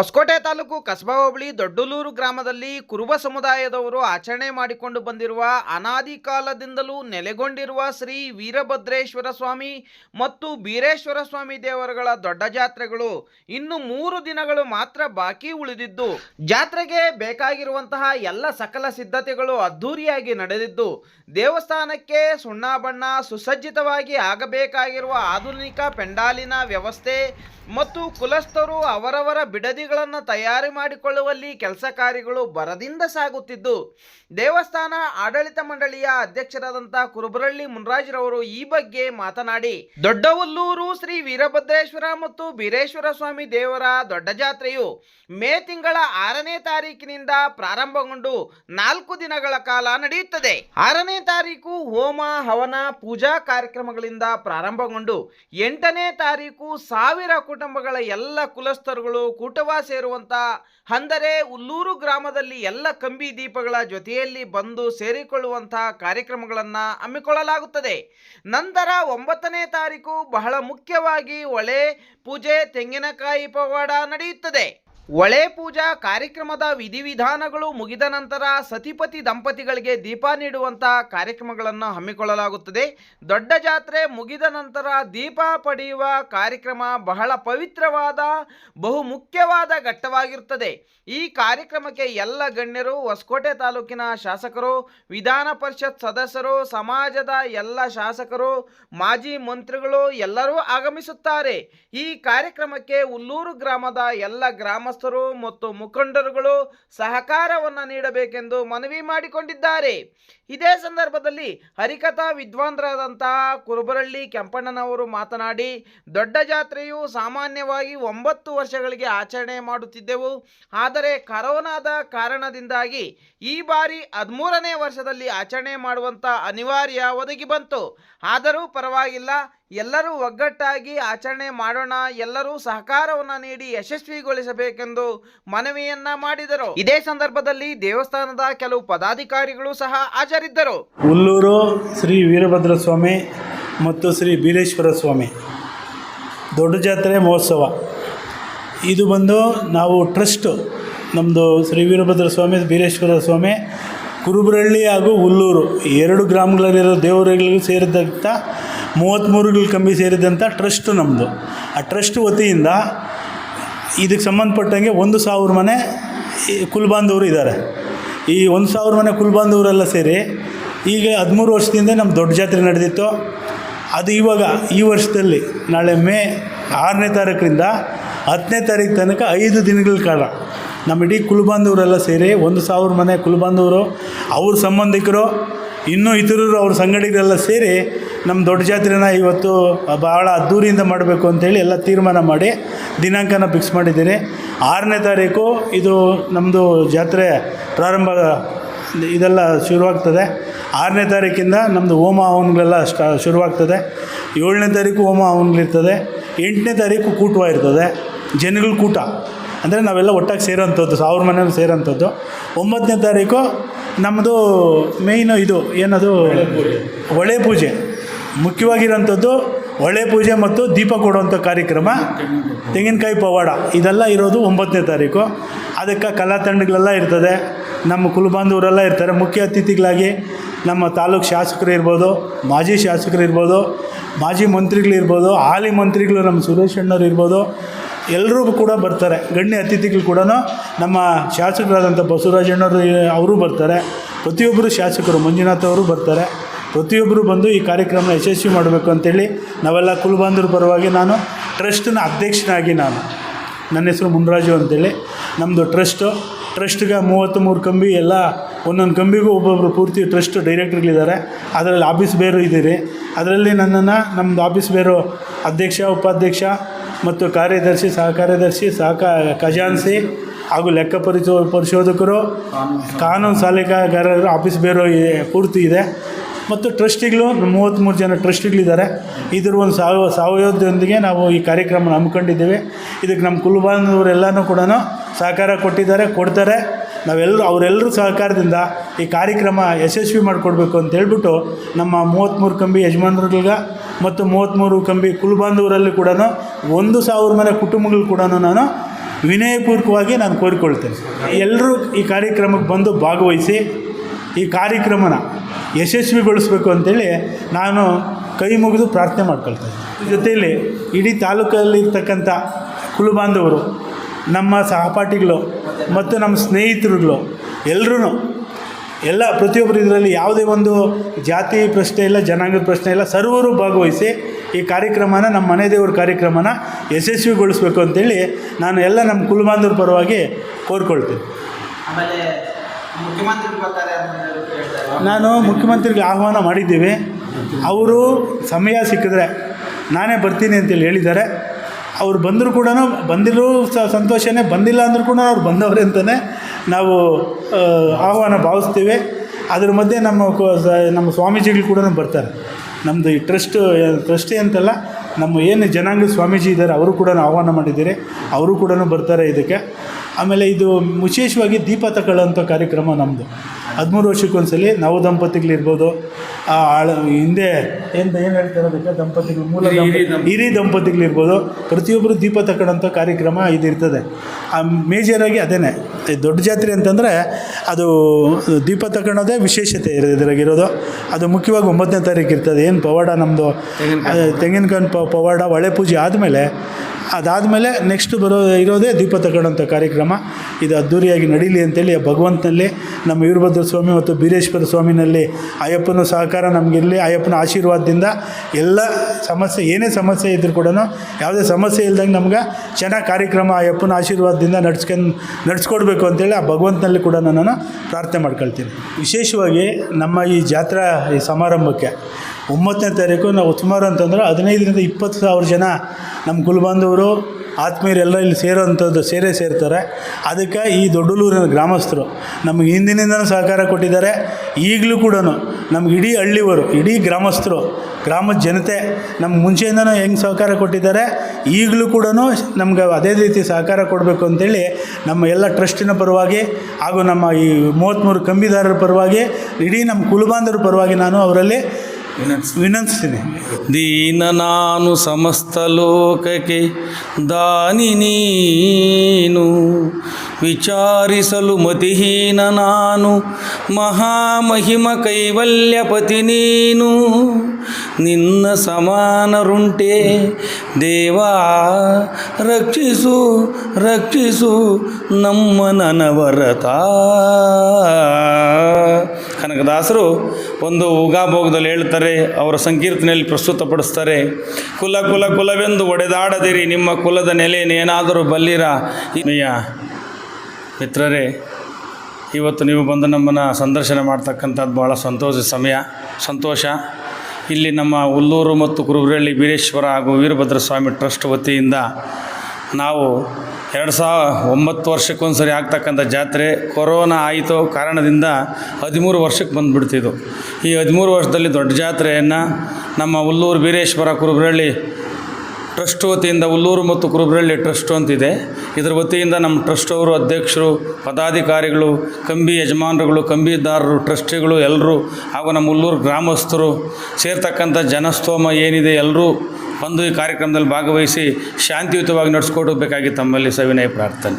ಹೊಸಕೋಟೆ ತಾಲೂಕು ಕಸಬಾ ಹೋಬಳಿ ದೊಡ್ಡಲೂರು ಗ್ರಾಮದಲ್ಲಿ ಕುರುಬ ಸಮುದಾಯದವರು ಆಚರಣೆ ಮಾಡಿಕೊಂಡು ಬಂದಿರುವ ಅನಾದಿ ಕಾಲದಿಂದಲೂ ನೆಲೆಗೊಂಡಿರುವ ಶ್ರೀ ವೀರಭದ್ರೇಶ್ವರ ಸ್ವಾಮಿ ಮತ್ತು ಬೀರೇಶ್ವರ ಸ್ವಾಮಿ ದೇವರುಗಳ ದೊಡ್ಡ ಜಾತ್ರೆಗಳು ಇನ್ನು ಮೂರು ದಿನಗಳು ಮಾತ್ರ ಬಾಕಿ ಉಳಿದಿದ್ದು, ಜಾತ್ರೆಗೆ ಬೇಕಾಗಿರುವಂತಹ ಎಲ್ಲ ಸಕಲ ಸಿದ್ಧತೆಗಳು ಅದ್ಧೂರಿಯಾಗಿ ನಡೆದಿದ್ದು, ದೇವಸ್ಥಾನಕ್ಕೆ ಸುಣ್ಣ ಬಣ್ಣ ಸುಸಜ್ಜಿತವಾಗಿ ಆಗಬೇಕಾಗಿರುವ ಆಧುನಿಕ ಪೆಂಡಾಲಿನ ವ್ಯವಸ್ಥೆ ಮತ್ತು ಕುಲಸ್ಥರು ಅವರವರ ಬಿಡದಿಗಳನ್ನು ತಯಾರಿ ಮಾಡಿಕೊಳ್ಳುವಲ್ಲಿ ಕೆಲಸ ಕಾರ್ಯಗಳು ಬರದಿಂದ ಸಾಗುತ್ತಿದ್ದು, ದೇವಸ್ಥಾನ, ಆಡಳಿತ ಮಂಡಳಿಯ ಅಧ್ಯಕ್ಷರಾದಂಥ ಕುರುಬರಳ್ಳಿ ಮುನ್ರಾಜ್ರವರು ಈ ಬಗ್ಗೆ ಮಾತನಾಡಿ, ದೊಡ್ಡವಲ್ಲೂರು ಶ್ರೀ ವೀರಭದ್ರೇಶ್ವರ ಮತ್ತು ಬೀರೇಶ್ವರ ಸ್ವಾಮಿ ದೇವರ ದೊಡ್ಡ ಜಾತ್ರೆಯು ಮೇ ತಿಂಗಳ ಆರನೇ ತಾರೀಕಿನಿಂದ ಪ್ರಾರಂಭಗೊಂಡು ನಾಲ್ಕು ದಿನಗಳ ಕಾಲ ನಡೆಯುತ್ತದೆ. ಆರನೇ ತಾರೀಕು ಹೋಮ, ಹವನ, ಪೂಜಾ ಕಾರ್ಯಕ್ರಮಗಳಿಂದ ಪ್ರಾರಂಭಗೊಂಡು, ಎಂಟನೇ ತಾರೀಕು ಸಾವಿರ ಕುಟುಂಬಗಳ ಎಲ್ಲ ಕುಲಸ್ಥರುಗಳು ಕೂಟವ ಸೇರುವಂತ ಅಂದರೆ ಉಲ್ಲೂರು ಗ್ರಾಮದಲ್ಲಿ ಎಲ್ಲ ಕಂಬಿ ದೀಪಗಳ ಜೊತೆಯಲ್ಲಿ ಬಂದು ಸೇರಿಕೊಳ್ಳುವಂತಹ ಕಾರ್ಯಕ್ರಮಗಳನ್ನು ಹಮ್ಮಿಕೊಳ್ಳಲಾಗುತ್ತದೆ. ನಂತರ ಒಂಬತ್ತನೇ ತಾರೀಕು ಬಹಳ ಮುಖ್ಯವಾಗಿ ಒಳೆ ಪೂಜೆ, ತೆಂಗಿನಕಾಯಿ ಪವಾಡ ನಡೆಯುತ್ತದೆ. ಒಳೆ ಪೂಜಾ ಕಾರ್ಯಕ್ರಮದ ವಿಧಿವಿಧಾನಗಳು ಮುಗಿದ ನಂತರ ಸತಿಪತಿ ದಂಪತಿಗಳಿಗೆ ದೀಪ ನೀಡುವಂಥ ಕಾರ್ಯಕ್ರಮಗಳನ್ನು ಹಮ್ಮಿಕೊಳ್ಳಲಾಗುತ್ತದೆ. ದೊಡ್ಡ ಜಾತ್ರೆ ಮುಗಿದ ನಂತರ ದೀಪ ಪಡೆಯುವ ಕಾರ್ಯಕ್ರಮ ಬಹಳ ಪವಿತ್ರವಾದ ಬಹು ಮುಖ್ಯವಾದ ಘಟ್ಟವಾಗಿರುತ್ತದೆ. ಈ ಕಾರ್ಯಕ್ರಮಕ್ಕೆ ಎಲ್ಲ ಗಣ್ಯರು, ಹೊಸಕೋಟೆ ತಾಲೂಕಿನ ಶಾಸಕರು, ವಿಧಾನ ಪರಿಷತ್ ಸದಸ್ಯರು, ಸಮಾಜದ ಎಲ್ಲ ಶಾಸಕರು, ಮಾಜಿ ಮಂತ್ರಿಗಳು ಎಲ್ಲರೂ ಆಗಮಿಸುತ್ತಾರೆ. ಈ ಕಾರ್ಯಕ್ರಮಕ್ಕೆ ಉಲ್ಲೂರು ಗ್ರಾಮದ ಎಲ್ಲ ಗ್ರಾಮಸ್ಥರು ಮತ್ತು ಮುಖಂಡರುಗಳು ಸಹಕಾರವನ್ನು ನೀಡಬೇಕೆಂದು ಮನವಿ ಮಾಡಿಕೊಂಡಿದ್ದಾರೆ. ಇದೇ ಸಂದರ್ಭದಲ್ಲಿ ಹರಿಕಥಾ ವಿದ್ವಾಂಸರಾದಂತಹ ಕುರುಬರಳ್ಳಿ ಕೆಂಪಣ್ಣನವರು ಮಾತನಾಡಿ, ದೊಡ್ಡ ಜಾತ್ರೆಯು ಸಾಮಾನ್ಯವಾಗಿ ಒಂಬತ್ತು ವರ್ಷಗಳಿಗೆ ಆಚರಣೆ ಮಾಡುತ್ತಿದ್ದೆವು. ಆದರೆ ಕರೋನಾದ ಕಾರಣದಿಂದಾಗಿ ಈ ಬಾರಿ ಹದಿಮೂರನೇ ವರ್ಷದಲ್ಲಿ ಆಚರಣೆ ಮಾಡುವಂಥ ಅನಿವಾರ್ಯ ಒದಗಿ ಬಂತು. ಆದರೂ ಪರವಾಗಿಲ್ಲ, ಎಲ್ಲರೂ ಒಗ್ಗಟ್ಟಾಗಿ ಆಚರಣೆ ಮಾಡೋಣ, ಎಲ್ಲರೂ ಸಹಕಾರವನ್ನು ನೀಡಿ ಯಶಸ್ವಿಗೊಳಿಸಬೇಕೆಂದು ಮನವಿಯನ್ನ ಮಾಡಿದರು. ಇದೇ ಸಂದರ್ಭದಲ್ಲಿ ದೇವಸ್ಥಾನದ ಕೆಲವು ಪದಾಧಿಕಾರಿಗಳು ಸಹ ಹಾಜರಿದ್ದರು ಹುಲ್ಲೂರು ಶ್ರೀ ವೀರಭದ್ರ ಸ್ವಾಮಿ ಮತ್ತು ಶ್ರೀ ಬೀರೇಶ್ವರ ಸ್ವಾಮಿ. ದೊಡ್ಡ ಜಾತ್ರೆ ಮಹೋತ್ಸವ. ಇದು ಬಂದು ನಾವು ಟ್ರಸ್ಟು ನಮ್ಮದು ಶ್ರೀ ವೀರಭದ್ರ ಸ್ವಾಮಿ, ಬೀರೇಶ್ವರ ಸ್ವಾಮಿ ಕುರುಬರಳ್ಳಿ ಹಾಗೂ ಹುಲ್ಲೂರು ಎರಡು ಗ್ರಾಮಗಳಲ್ಲಿರೋ ದೇವರುಗಳಿಗೂ ಸೇರಿದಂಥ ಮೂವತ್ತ್ಮೂರುಗಳ ಕಂಬಿ ಸೇರಿದಂಥ ಟ್ರಸ್ಟು ನಮ್ಮದು ಆ ಟ್ರಸ್ಟ್ ವತಿಯಿಂದ ಇದಕ್ಕೆ ಸಂಬಂಧಪಟ್ಟಂಗೆ ಒಂದು ಸಾವಿರ ಮನೆ ಕುಲ್ಬಾಂಧವರು ಇದ್ದಾರೆ. ಈ ಒಂದು ಸಾವಿರ ಮನೆ ಕುಲ್ಬಾಂಧವರೆಲ್ಲ ಸೇರಿ ಈಗ ಹದಿಮೂರು ವರ್ಷದಿಂದ ನಮ್ಮ ದೊಡ್ಡ ಜಾತ್ರೆ ನಡೆದಿತ್ತು. ಅದು ಇವಾಗ ಈ ವರ್ಷದಲ್ಲಿ ನಾಳೆ ಮೇ ಆರನೇ ತಾರೀಕರಿಂದ ಹತ್ತನೇ ತಾರೀಕು ತನಕ ಐದು ದಿನಗಳ ಕಾಲ ನಮ್ಮ ಇಡೀ ಕುಲ್ಬಾಂಧವರೆಲ್ಲ ಸೇರಿ ಒಂದು ಸಾವಿರ ಮನೆ ಕುಲ್ಬಾಂಧವರು ಅವ್ರ ಸಂಬಂಧಿಕರು, ಇನ್ನೂ ಇತರರು ಅವ್ರ ಸಂಗಡಿಗರೆಲ್ಲ ಸೇರಿ ನಮ್ಮ ದೊಡ್ಡ ಜಾತ್ರೆನ ಇವತ್ತು ಭಾಳ ಅದ್ದೂರಿಯಿಂದ ಮಾಡಬೇಕು ಅಂತೇಳಿ ಎಲ್ಲ ತೀರ್ಮಾನ ಮಾಡಿ ದಿನಾಂಕನ ಫಿಕ್ಸ್ ಮಾಡಿದ್ದೀನಿ. ಆರನೇ ತಾರೀಕು ಇದು ನಮ್ಮದು ಜಾತ್ರೆ ಪ್ರಾರಂಭ ಇದೆಲ್ಲ ಶುರುವಾಗ್ತದೆ. ಆರನೇ ತಾರೀಕಿಂದ ನಮ್ಮದು ಹೋಮ ಹವನಗಳೆಲ್ಲ ಸ್ಟಾ, ಶುರುವಾಗ್ತದೆ. ಏಳನೇ ತಾರೀಕು ಹೋಮ ಹವನಗಳಿರ್ತದೆ. ಎಂಟನೇ ತಾರೀಕು ಕೂಟವ ಇರ್ತದೆ. ಜನಗಳ ಕೂಟ. ಅಂದರೆ ನಾವೆಲ್ಲ ಒಟ್ಟಾಗಿ ಸೇರೋಂಥದ್ದು, ಸಾವಿರ ಮನೆಯಲ್ಲಿ ಸೇರೋಂಥದ್ದು. ಒಂಬತ್ತನೇ ತಾರೀಕು ನಮ್ಮದು ಮೇಯ್ನು ಇದು, ಏನದು? ಹೊಳೆ ಪೂಜೆ. ಮುಖ್ಯವಾಗಿರೋಂಥದ್ದು ಹೊಳೆ ಪೂಜೆ ಮತ್ತು ದೀಪ ಕೊಡುವಂಥ ಕಾರ್ಯಕ್ರಮ. ತೆಂಗಿನಕಾಯಿ ಪವಾಡ. ಇದೆಲ್ಲ ಇರೋದು ಒಂಬತ್ತನೇ ತಾರೀಕು. ಅದಕ್ಕೆ ಕಲಾ ತಂಡಗಳೆಲ್ಲ ಇರ್ತದೆ. ನಮ್ಮ ಕುಲಬಾಂಧವರೆಲ್ಲ ಇರ್ತಾರೆ. ಮುಖ್ಯ ಅತಿಥಿಗಳಾಗಿ ನಮ್ಮ ತಾಲೂಕು ಶಾಸಕರು ಇರ್ಬೋದು, ಮಾಜಿ ಶಾಸಕರು ಇರ್ಬೋದು, ಮಾಜಿ ಮಂತ್ರಿಗಳಿರ್ಬೋದು ಹಾಲಿ ಮಂತ್ರಿಗಳು ನಮ್ಮ ಸುರೇಶ್ ಅಣ್ಣವ್ರು ಇರ್ಬೋದು ಎಲ್ಲರೂ ಕೂಡ ಬರ್ತಾರೆ. ಗಣ್ಯ ಅತಿಥಿಗಳು ಕೂಡ ನಮ್ಮ ಶಾಸಕರಾದಂಥ ಬಸವರಾಜಣ್ಣವರು ಅವರು ಬರ್ತಾರೆ. ಪ್ರತಿಯೊಬ್ಬರು ಶಾಸಕರು ಮಂಜುನಾಥ್ ಅವರು ಬರ್ತಾರೆ. ಪ್ರತಿಯೊಬ್ಬರು ಬಂದು ಈ ಕಾರ್ಯಕ್ರಮ ಯಶಸ್ವಿ ಮಾಡಬೇಕು ಅಂತೇಳಿ ನಾವೆಲ್ಲ ಕುಲಬಾಂಧವ್ರ ಪರವಾಗಿ ನಾನು ಟ್ರಸ್ಟ್ನ ಅಧ್ಯಕ್ಷನಾಗಿ ನಾನು. ನನ್ನ ಹೆಸರು ಮುನ್ರಾಜು ಅಂತೇಳಿ. ನಮ್ಮದು ಟ್ರಸ್ಟು. ಟ್ರಸ್ಟ್ಗೆ ಮೂವತ್ತು ಮೂರು ಕಂಬಿ, ಎಲ್ಲ ಒಂದೊಂದು ಕಂಬಿಗೂ ಒಬ್ಬೊಬ್ಬರು ಪೂರ್ತಿ ಟ್ರಸ್ಟ್ ಡೈರೆಕ್ಟ್ರುಗಳಿದ್ದಾರೆ. ಅದರಲ್ಲಿ ಆಫೀಸ್ ಬೇರು ಇದ್ದೀರಿ. ಅದರಲ್ಲಿ ನನ್ನನ್ನು ನಮ್ಮದು ಆಫೀಸ್ ಬೇರು ಅಧ್ಯಕ್ಷ, ಉಪಾಧ್ಯಕ್ಷ ಮತ್ತು ಕಾರ್ಯದರ್ಶಿ ಸಹ ಕಾರ್ಯದರ್ಶಿ ಸಹಕ ಖಜಾನ್ಸಿ ಹಾಗೂ ಲೆಕ್ಕ ಪರಿಶೋ ಪರಿಶೋಧಕರು, ಕಾನೂನು ಸಲಹೆಗಾರರು ಆಫೀಸ್ ಬೇರೋ ಪೂರ್ತಿ ಇದೆ. ಮತ್ತು ಟ್ರಸ್ಟಿಗಳು, ಮೂವತ್ತ್ಮೂರು ಜನ ಟ್ರಸ್ಟಿಗಳಿದ್ದಾರೆ. ಇದ್ರ ಒಂದು ಸಾವ, ಸಾವಯವದೊಂದಿಗೆ ನಾವು ಈ ಕಾರ್ಯಕ್ರಮನ ಹಮ್ಮಿಕೊಂಡಿದ್ದೇವೆ. ಇದಕ್ಕೆ ನಮ್ಮ ಕುಲಬಾಂಧವರೆಲ್ಲನೂ ಕೂಡ ಸಹಕಾರ ಕೊಟ್ಟಿದ್ದಾರೆ, ಕೊಡ್ತಾರೆ. ನಾವೆಲ್ಲರೂ ಅವರೆಲ್ಲರೂ ಸಹಕಾರದಿಂದ ಈ ಕಾರ್ಯಕ್ರಮ ಯಶಸ್ವಿ ಮಾಡಿಕೊಡ್ಬೇಕು ಅಂತ ಹೇಳ್ಬಿಟ್ಟು ನಮ್ಮ ಮೂವತ್ತ್ಮೂರು ಕಂಬಿ ಯಜಮಾನರುಗಳ್ಗೆ ಮತ್ತು ಮೂವತ್ತ್ಮೂರು ಕಂಬಿ ಕುಲುಬಾಂಧವರಲ್ಲಿ ಕೂಡ ಒಂದು ಸಾವಿರ ಮನೆ ಕುಟುಂಬಗಳು ಕೂಡ ನಾನು ವಿನಯಪೂರ್ವಕವಾಗಿ ನಾನು ಕೋರಿಕೊಳ್ತೇನೆ. ಎಲ್ಲರೂ ಈ ಕಾರ್ಯಕ್ರಮಕ್ಕೆ ಬಂದು ಭಾಗವಹಿಸಿ ಈ ಕಾರ್ಯಕ್ರಮನ ಯಶಸ್ವಿಗೊಳಿಸ್ಬೇಕು ಅಂತೇಳಿ ನಾನು ಕೈ ಮುಗಿದು ಪ್ರಾರ್ಥನೆ ಮಾಡ್ಕೊಳ್ತೇನೆ. ಜೊತೆಯಲ್ಲಿ ಇಡೀ ತಾಲೂಕಲ್ಲಿರ್ತಕ್ಕಂಥ ಕುಲಬಾಂಧವರು ನಮ್ಮ ಸಹಪಾಠಿಗಳು ಮತ್ತು ನಮ್ಮ ಸ್ನೇಹಿತರುಗಳು ಎಲ್ಲರೂ ಎಲ್ಲ ಪ್ರತಿಯೊಬ್ಬರು ಇದರಲ್ಲಿ ಯಾವುದೇ ಒಂದು ಜಾತಿ ಪ್ರಶ್ನೆ ಇಲ್ಲ ಜನಾಂಗದ ಪ್ರಶ್ನೆ ಇಲ್ಲ ಸರ್ವರು ಭಾಗವಹಿಸಿ ಈ ಕಾರ್ಯಕ್ರಮನ ನಮ್ಮ ಮನೆ ದೇವ್ರ ಕಾರ್ಯಕ್ರಮನ ಯಶಸ್ವಿಗೊಳಿಸ್ಬೇಕು ಅಂತೇಳಿ ನಾನು ಎಲ್ಲ ನಮ್ಮ ಕುಲಬಾಂಧವ್ರ ಪರವಾಗಿ ಕೋರ್ಕೊಳ್ತೀನಿ. ನಾನು ಮುಖ್ಯಮಂತ್ರಿಗೆ ಆಹ್ವಾನ ಮಾಡಿದ್ದೀವಿ. ಅವರು ಸಮಯ ಸಿಕ್ಕಿದ್ರೆ ನಾನೇ ಬರ್ತೀನಿ ಅಂತೇಳಿ ಹೇಳಿದ್ದಾರೆ. ಅವ್ರು ಬಂದರೂ ಕೂಡ ಬಂದಿರೋ ಸಂತೋಷನೇ ಬಂದಿಲ್ಲ ಅಂದರೂ ಕೂಡ ಅವ್ರು ಬಂದವರೇ ಅಂತಲೇ ನಾವು ಆಹ್ವಾನ ಭಾವಿಸ್ತೀವಿ. ಅದ್ರ ಮಧ್ಯೆ ನಮ್ಮ ನಮ್ಮ ಸ್ವಾಮೀಜಿಗಳು ಕೂಡ ಬರ್ತಾರೆ. ನಮ್ಮದು ಈ ಟ್ರಸ್ಟ್ ಟ್ರಸ್ಟಿ ಅಂತಲ್ಲ, ನಮ್ಮ ಏನು ಜನಾಂಗ ಸ್ವಾಮೀಜಿ ಇದ್ದಾರೆ ಅವರು ಕೂಡ ಆಹ್ವಾನ ಮಾಡಿದ್ದೀರಿ. ಅವರು ಕೂಡ ಬರ್ತಾರೆ ಇದಕ್ಕೆ. ಆಮೇಲೆ ಇದು ವಿಶೇಷವಾಗಿ ದೀಪ ತಗೊಳ್ಳೋಂಥ ಕಾರ್ಯಕ್ರಮ ನಮ್ಮದು ಹದಿಮೂರು ವರ್ಷಕ್ಕೊಂದ್ಸಲಿ ನವ ದಂಪತಿಗಳಿರ್ಬೋದು. ಆ ಆಳ ಹಿಂದೆ ಏನು ಏನು ಹೇಳ್ತಾರೆ ಅದಕ್ಕೆ? ದಂಪತಿಗಳು ಮೂಲ ಹಿರಿ ದಂಪತಿಗಳಿರ್ಬೋದು. ಪ್ರತಿಯೊಬ್ಬರು ದೀಪ ತಗೊಳ್ಳೋಂಥ ಕಾರ್ಯಕ್ರಮ ಇದಿರ್ತದೆ ಇರ್ತದೆ. ಆ ಮೇಜರಾಗಿ ಅದೇನೆ. ದೊಡ್ಡ ಜಾತ್ರೆ ಅಂತಂದರೆ ಅದು ದೀಪ ತಗೊಳ್ಳೋದೇ ವಿಶೇಷತೆ ಇದ್ರಾಗಿರೋದು. ಅದು ಮುಖ್ಯವಾಗಿ ಒಂಬತ್ತನೇ ತಾರೀಕು ಇರ್ತದೆ. ಏನು ಪವಾಡ ನಮ್ಮದು ತೆಂಗಿನಕಾಯಿ ಪ ಪವಾಡ ಒಳೆ ಪೂಜೆ ಆದಮೇಲೆ ಅದಾದಮೇಲೆ ನೆಕ್ಸ್ಟ್ ಬರೋ ಇರೋದೇ ದೀಪ ತಗೊಳ್ಳೋಂಥ ಕಾರ್ಯಕ್ರಮ. ಇದು ಅದ್ಧೂರಿಯಾಗಿ ನಡೀಲಿ ಅಂತೇಳಿ ಆ ಭಗವಂತನಲ್ಲಿ, ನಮ್ಮ ವೀರಭದ್ರ ಸ್ವಾಮಿ ಮತ್ತು ಬೀರೇಶ್ವರ ಸ್ವಾಮಿನಲ್ಲಿ ಅಯ್ಯಪ್ಪನ ಸಹಕಾರ ನಮಗಿರಲಿ, ಅಯ್ಯಪ್ಪನ ಆಶೀರ್ವಾದದಿಂದ ಎಲ್ಲ ಸಮಸ್ಯೆ, ಏನೇ ಸಮಸ್ಯೆ ಇದ್ದರೂ ಕೂಡ ಯಾವುದೇ ಸಮಸ್ಯೆ ಇಲ್ದಂಗೆ ನಮ್ಗೆ ಚೆನ್ನಾಗಿ ಕಾರ್ಯಕ್ರಮ ಅಯ್ಯಪ್ಪನ ಆಶೀರ್ವಾದದಿಂದ ನಡ್ಸ್ಕೊಂಡು, ನಡ್ಸ್ಕೊಡ್ಬೇಕು ಅಂತೇಳಿ ಆ ಭಗವಂತನಲ್ಲಿ ಕೂಡ ನಾನು ಪ್ರಾರ್ಥನೆ ಮಾಡ್ಕೊಳ್ತೀನಿ. ವಿಶೇಷವಾಗಿ ನಮ್ಮ ಈ ಜಾತ್ರಾ, ಈ ಸಮಾರಂಭಕ್ಕೆ ಒಂಬತ್ತನೇ ತಾರೀಕು ನಾವು ಸುಮಾರು ಅಂತಂದ್ರೆ ಹದಿನೈದರಿಂದ ಇಪ್ಪತ್ತು ಸಾವಿರ ಜನ ನಮ್ಮ ಕುಲಬಾಂಧವರು ಆತ್ಮೀಯರೆಲ್ಲ ಇಲ್ಲಿ ಸೇರೋವಂಥದ್ದು ಸೇರೇ ಸೇರ್ತಾರೆ. ಅದಕ್ಕೆ ಈ ದೊಡ್ಡಲೂರಿನ ಗ್ರಾಮಸ್ಥರು ನಮಗೆ ಹಿಂದಿನಿಂದನೂ ಸಹಕಾರ ಕೊಟ್ಟಿದ್ದಾರೆ. ಈಗಲೂ ಕೂಡ ನಮ್ಗೆ ಇಡೀ ಹಳ್ಳಿಯವರು, ಇಡೀ ಗ್ರಾಮಸ್ಥರು ಗ್ರಾಮದ ಜನತೆ ನಮ್ಮ ಮುಂಚೆಯಿಂದನೂ ಹೆಂಗೆ ಸಹಕಾರ ಕೊಟ್ಟಿದ್ದಾರೆ. ಈಗಲೂ ಕೂಡ ನಮ್ಗೆ ಅದೇ ರೀತಿ ಸಹಕಾರ ಕೊಡಬೇಕು ಅಂತೇಳಿ ನಮ್ಮ ಎಲ್ಲ ಟ್ರಸ್ಟಿನ ಪರವಾಗಿ ಹಾಗೂ ನಮ್ಮ ಈ ಮೂವತ್ತ್ಮೂರು ಕಂಬಿದಾರರ ಪರವಾಗಿ, ಇಡೀ ನಮ್ಮ ಕುಲಬಾಂಧವರ ಪರವಾಗಿ ನಾನು ಅವರಲ್ಲಿ ವಿನಂತಿಸ್ತೀನಿ. ದೀನ ನಾನು ಸಮಸ್ತ ಲೋಕಕ್ಕೆ ದಾನಿ ನೀನು. ವಿಚಾರಿಸಲು ಮತಿಹೀನ ನಾನು. ಮಹಾಮಹಿಮ ಕೈವಲ್ಯಪತಿ ನೀನು. ನಿನ್ನ ಸಮಾನರುಂಟೆ. ದೇವಾ ರಕ್ಷಿಸು ರಕ್ಷಿಸು ನಮ್ಮ ನನವರತ. ಕನಕದಾಸರು ಒಂದು ಉಗಾಭೋಗದಲ್ಲಿ ಹೇಳ್ತಾರೆ, ಅವರ ಸಂಕೀರ್ತನೆಯಲ್ಲಿ ಪ್ರಸ್ತುತಪಡಿಸ್ತಾರೆ, ಕುಲ ಕುಲ, ಕುಲವೆಂದು ಒಡೆದಾಡದಿರಿ, ನಿಮ್ಮ ಕುಲದ ನೆಲೆಯನ್ನೇನಾದರೂ ಬಲ್ಲಿರ? ಇಮೆಯ ಮಿತ್ರರೇ, ಇವತ್ತು ನೀವು ಬಂದು ನಮ್ಮನ್ನು ಸಂದರ್ಶನ ಮಾಡ್ತಕ್ಕಂಥದ್ದು ಭಾಳ ಸಂತೋಷ, ಸಮಯ, ಸಂತೋಷ. ಇಲ್ಲಿ ನಮ್ಮ ಹುಲ್ಲೂರು ಮತ್ತು ಕುರುಬರಳ್ಳಿ ವೀರೇಶ್ವರ ಹಾಗೂ ವೀರಭದ್ರ ಸ್ವಾಮಿ ಟ್ರಸ್ಟ್ ವತಿಯಿಂದ ನಾವು ಎರಡು ಸಾವಿರ ಒಂಬತ್ತು ವರ್ಷಕ್ಕೊಂದ್ಸರಿ ಆಗ್ತಕ್ಕಂಥ ಜಾತ್ರೆ ಕೊರೋನಾ ಆಯಿತು ಕಾರಣದಿಂದ ಹದಿಮೂರು ವರ್ಷಕ್ಕೆ ಬಂದುಬಿಡ್ತಿದ್ದು ಈ ಹದಿಮೂರು ವರ್ಷದಲ್ಲಿ ದೊಡ್ಡ ಜಾತ್ರೆಯನ್ನು ನಮ್ಮ ಹುಲ್ಲೂರು ವೀರೇಶ್ವರ ಕುರುಬರಳ್ಳಿ ಟ್ರಸ್ಟ್ ವತಿಯಿಂದ ಉಲ್ಲೂರು ಮತ್ತು ಕುರುಬರಳ್ಳಿ ಟ್ರಸ್ಟ್ ಅಂತಿದೆ. ಇದರ ವತಿಯಿಂದ ನಮ್ಮ ಟ್ರಸ್ಟ್ ಅವರು ಅಧ್ಯಕ್ಷರು, ಪದಾಧಿಕಾರಿಗಳು, ಕಂಬಿ ಯಜಮಾನರುಗಳು, ಕಂಬಿದಾರರು, ಟ್ರಸ್ಟಿಗಳು ಎಲ್ಲರೂ ಹಾಗೂ ನಮ್ಮ ಉಲ್ಲೂರು ಗ್ರಾಮಸ್ಥರು ಸೇರ್ತಕ್ಕಂಥ ಜನಸ್ತೋಮ ಏನಿದೆ ಎಲ್ಲರೂ ಬಂದು ಈ ಕಾರ್ಯಕ್ರಮದಲ್ಲಿ ಭಾಗವಹಿಸಿ ಶಾಂತಿಯುತವಾಗಿ ನಡೆಸ್ಕೊಡ್ಬೇಕಾಗಿ ತಮ್ಮಲ್ಲಿ ಸವಿನಯ ಪ್ರಾರ್ಥನೆ.